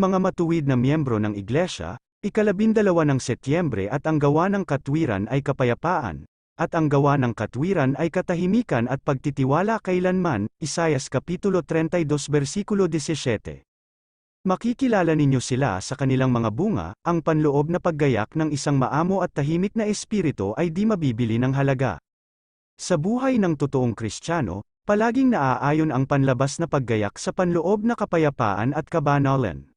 Mga matuwid na miyembro ng Iglesia, ikalabindalawa ng Setyembre at ang gawa ng katwiran ay kapayapaan, at ang gawa ng katwiran ay katahimikan at pagtitiwala kailanman, Isayas Kapitulo 32 versikulo 17. Makikilala ninyo sila sa kanilang mga bunga, ang panloob na paggayak ng isang maamo at tahimik na espiritu ay di mabibili ng halaga. Sa buhay ng totoong Kristiyano, palaging naaayon ang panlabas na paggayak sa panloob na kapayapaan at kabanalan.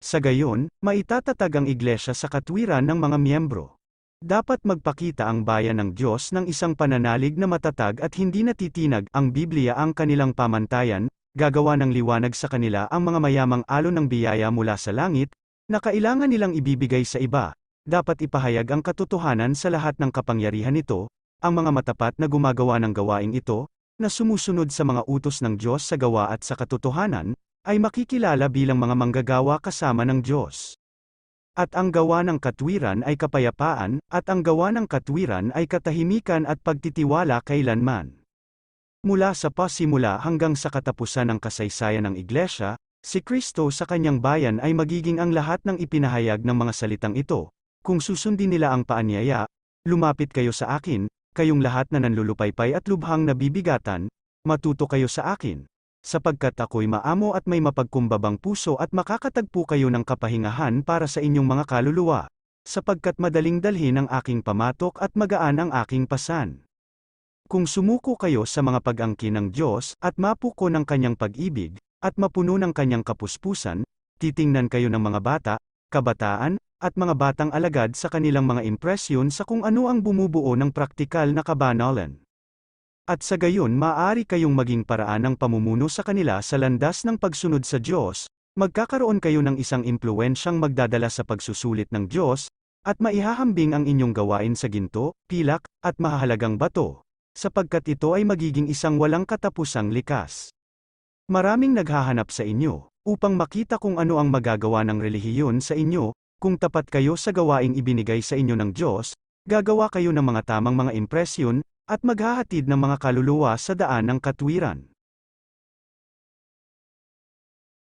Sa gayon, maitatatag ang iglesia sa katwiran ng mga miyembro. Dapat magpakita ang bayan ng Diyos ng isang pananalig na matatag at hindi natitinag ang Biblia ang kanilang pamantayan, gagawa ng liwanag sa kanila ang mga mayamang alon ng biyaya mula sa langit, na kailangan nilang ibibigay sa iba. Dapat ipahayag ang katotohanan sa lahat ng kapangyarihan nito, ang mga matapat na gumagawa ng gawaing ito, na sumusunod sa mga utos ng Diyos sa gawa at sa katotohanan, ay makikilala bilang mga manggagawa kasama ng Diyos. At ang gawa ng katwiran ay kapayapaan, at ang gawa ng katwiran ay katahimikan at pagtitiwala kailanman. Mula sa pasimula hanggang sa katapusan ng kasaysayan ng Iglesia, si Kristo sa kanyang bayan ay magiging ang lahat ng ipinahayag ng mga salitang ito. Kung susundin nila ang paanyaya, lumapit kayo sa akin, kayong lahat na nanlulupaypay at lubhang nabibigatan, matuto kayo sa akin, sapagkat ako'y maamo at may mapagkumbabang puso at makakatagpo kayo ng kapahingahan para sa inyong mga kaluluwa, sapagkat madaling dalhin ang aking pamatok at magaan ang aking pasan. Kung sumuko kayo sa mga pag-angkin ng Diyos at mapuko ng kanyang pag-ibig, at mapuno ng kanyang kapuspusan, titingnan kayo ng mga bata, kabataan, at mga batang alagad sa kanilang mga impresyon sa kung ano ang bumubuo ng praktikal na kabanalan. At sa gayon maaari kayong maging paraan ng pamumuno sa kanila sa landas ng pagsunod sa Diyos, magkakaroon kayo ng isang impluensyang magdadala sa pagsusulit ng Diyos, at maihahambing ang inyong gawain sa ginto, pilak, at mahahalagang bato, sapagkat ito ay magiging isang walang katapusang likas. Maraming naghahanap sa inyo, upang makita kung ano ang magagawa ng relihiyon sa inyo, kung tapat kayo sa gawaing ibinigay sa inyo ng Diyos, gagawa kayo ng mga tamang mga impresyon, at maghahatid ng mga kaluluwa sa daan ng katwiran.